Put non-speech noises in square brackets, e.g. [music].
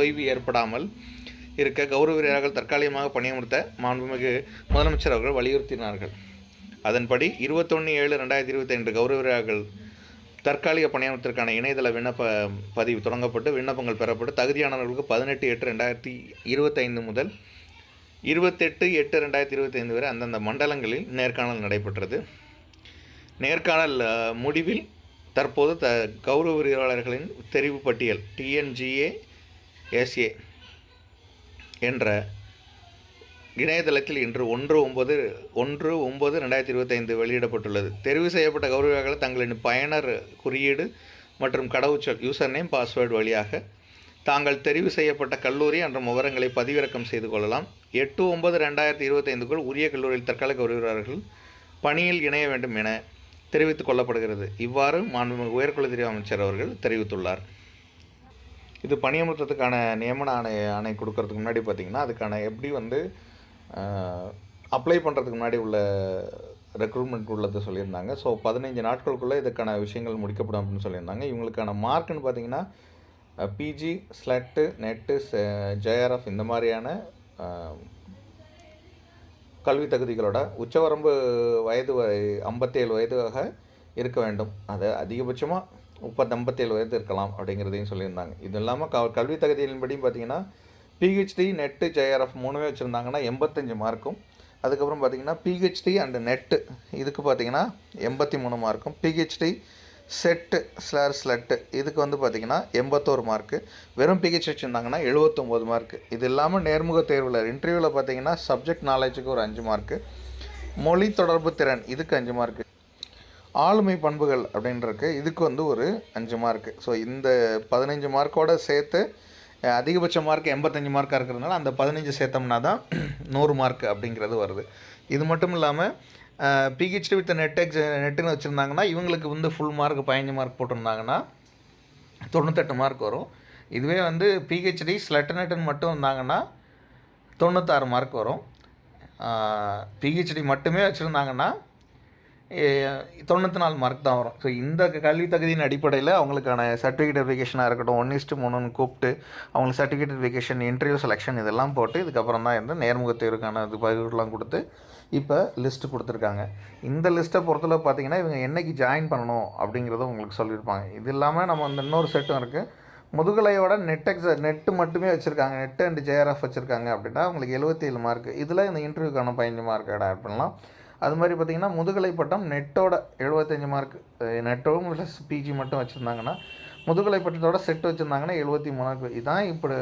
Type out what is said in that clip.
ஓய்வு ஏற்படாமல் இருக்க கௌரவ வீரர்கள் தற்காலிகமாக பணியமர்த்த மாண்புமிகு முதலமைச்சர் அவர்கள் வலியுறுத்தினார்கள். அதன்படி இருபத்தொன்று ஏழு ரெண்டாயிரத்தி இருபத்தி ஐந்து கௌரவ வீரர்கள் தற்காலிக பணியமர்த்திற்கான இணையதள விண்ணப்ப பதிவு தொடங்கப்பட்டு விண்ணப்பங்கள் பெறப்பட்டு தகுதியானவர்களுக்கு பதினெட்டு எட்டு ரெண்டாயிரத்தி இருபத்தைந்து முதல் இருபத்தெட்டு எட்டு ரெண்டாயிரத்தி இருபத்தைந்து வரை அந்தந்த மண்டலங்களில் நேர்காணல் நடைபெற்றது. நேர்காணல் முடிவில் தற்போது த கௌரவ வீரர்களின் தெரிவு பட்டியல் டிஎன்ஜிஏ எஸ்ஏ என்ற இணையதளத்தில் இன்று ஒன்று ஒன்பது ஒன்று ஒன்பது ரெண்டாயிரத்தி இருபத்தைந்து வெளியிடப்பட்டுள்ளது. தெரிவு செய்யப்பட்ட கௌரவர்கள் தங்களின் பயனர் குறியீடு மற்றும் கடவுச்சொல் யூசர் நேம் பாஸ்வேர்டு வழியாக தாங்கள் தெரிவு செய்யப்பட்ட கல்லூரி என்ற விவரங்களை பதிவிறக்கம் செய்து கொள்ளலாம். எட்டு ஒன்பது ரெண்டாயிரத்தி இருபத்தைந்துக்குள் உரிய கல்லூரியில் தற்காலிக கௌரவர்கள் பணியில் இணைய வேண்டும் என தெரிவித்துக் கொள்ளப்படுகிறது. இவ்வாறு மாண்புமிகு உயர்கல்வித்துறை அமைச்சர் அவர்கள் தெரிவித்துள்ளார். இது பணியமர்த்தத்துக்கான நியமன ஆணை ஆணை கொடுக்கறதுக்கு முன்னாடி பார்த்தீங்கன்னா அதுக்கான எப்படி வந்து அப்ளை பண்ணுறதுக்கு முன்னாடி உள்ள ரெக்ரூட்மெண்ட் உள்ளது சொல்லியிருந்தாங்க. ஸோ பதினைஞ்சு நாட்களுக்குள்ளே இதுக்கான விஷயங்கள் முடிக்கப்படும் அப்படின்னு சொல்லியிருந்தாங்க. இவங்களுக்கான மார்க்குன்னு பார்த்தீங்கன்னா பிஜி ஸ்லட்டு நெட்டு ஜேஆர்எஃப் இந்த மாதிரியான கல்வி தகுதிகளோட உச்சவரம்பு வயது ஐம்பத்தேழு வயதாக இருக்க வேண்டும். அது அதிகபட்சமாக முப்பது ஐம்பத்தேழு வயது இருக்கலாம் அப்படிங்கிறதையும் சொல்லியிருந்தாங்க. இது இல்லாமல் க கல்வி தகுதியின்படி பார்த்தீங்கன்னா பிஹெச்டி நெட்டு ஜேஆர்எஃப் மூணுமே வச்சுருந்தாங்கன்னா எண்பத்தஞ்சு மார்க்கும். அதுக்கப்புறம் பார்த்தீங்கன்னா பிஹெச்டி அண்டு நெட்டு இதுக்கு பார்த்தீங்கன்னா எண்பத்தி மூணு மார்க்கும். பிஹெச்டி செட்டு ஸ்லார் ஸ்லட்டு இதுக்கு வந்து பார்த்தீங்கன்னா எண்பத்தோரு மார்க்கு. வெறும் பிஹெச் வச்சுருந்தாங்கன்னா எழுபத்தொம்போது மார்க்கு. இது இல்லாமல் நேர்முக தேர்வில் இன்டர்வியூவில் பார்த்தீங்கன்னா சப்ஜெக்ட் நாலேஜுக்கு ஒரு அஞ்சு மார்க்கு. மொழி தொடர்பு திறன் இதுக்கு அஞ்சு மார்க்கு. ஆளுமை பண்புகள் அப்படின்றக்கு இதுக்கு வந்து ஒரு அஞ்சு மார்க்கு ஸோ இந்த பதினஞ்சு மார்க்கோட சேர்த்து அதிகபட்ச மார்க் எண்பத்தஞ்சு மார்க்காக இருக்கிறதுனால அந்த பதினஞ்சு சேர்த்தோம்னா தான் [clears throat] நூறு மார்க் அப்படிங்கிறது வருது. இது மட்டும் இல்லாமல் பிஹெச்டி வித் நெட் எக்ஸ் நெட்டுன்னு வச்சுருந்தாங்கன்னா இவங்களுக்கு வந்து ஃபுல் மார்க் பதினஞ்சு மார்க் போட்டிருந்தாங்கன்னா தொண்ணூத்தெட்டு மார்க் வரும். இதுவே வந்து பிஹெச்டி ஸ்லெட்டனெட்டுன்னு மட்டும் இருந்தாங்கன்னா தொண்ணூத்தாறு மார்க் வரும். பிஹெச்டி மட்டுமே வச்சுருந்தாங்கன்னா தொண்ணூற்றி நாலு மார்க் தான் வரும். ஸோ இந்த கல்வி தகுதியின் அடிப்படையில் அவங்களுக்கான சர்டிஃபிகேட் வெரிஃபிகேஷனாக இருக்கட்டும் ஒன் இஸ்ட்டு மூணுன்னு கூப்பிட்டு அவங்களுக்கு சர்டிஃபிகேட் வெரிஃபிகேஷன் இன்டர்வியூ செலெக்ஷன் இதெல்லாம் போட்டு இதுக்கப்புறம் தான் இந்த நேர்முக தேர்வுக்கான இது பதிவுலாம் கொடுத்து இப்போ லிஸ்ட்டு கொடுத்துருக்காங்க. இந்த லிஸ்ட்டை பொறுத்தளவு பார்த்தீங்கன்னா இவங்க என்றைக்கு ஜாயின் பண்ணணும் அப்படிங்கிறத உங்களுக்கு சொல்லியிருப்பாங்க. இது இல்லாமல் நம்ம அந்த இன்னொரு செட்டும் இருக்குது முதுகலையோட நெட் எக்ஸ நெட்டு மட்டுமே வச்சுருக்காங்க. நெட் அண்ட் ஜேஆர்எஃப் வச்சுருக்காங்க அப்படின்னா அவங்களுக்கு எழுபத்தேழு மார்க் இதில் இந்த இன்டர்வியூக்கான பதினஞ்சு மார்க் ஆட் பண்ணலாம். அது மாதிரி பார்த்தீங்கன்னா முதுகலை பட்டம் நெட்டோட எழுபத்தஞ்சு மார்க் நெட்டோவும் ப்ளஸ் பிஜி மட்டும் வச்சுருந்தாங்கன்னா முதுகலை பட்டத்தோட செட் வச்சுருந்தாங்கன்னா எழுபத்தி மூணு மார்க் இதான் இப்படி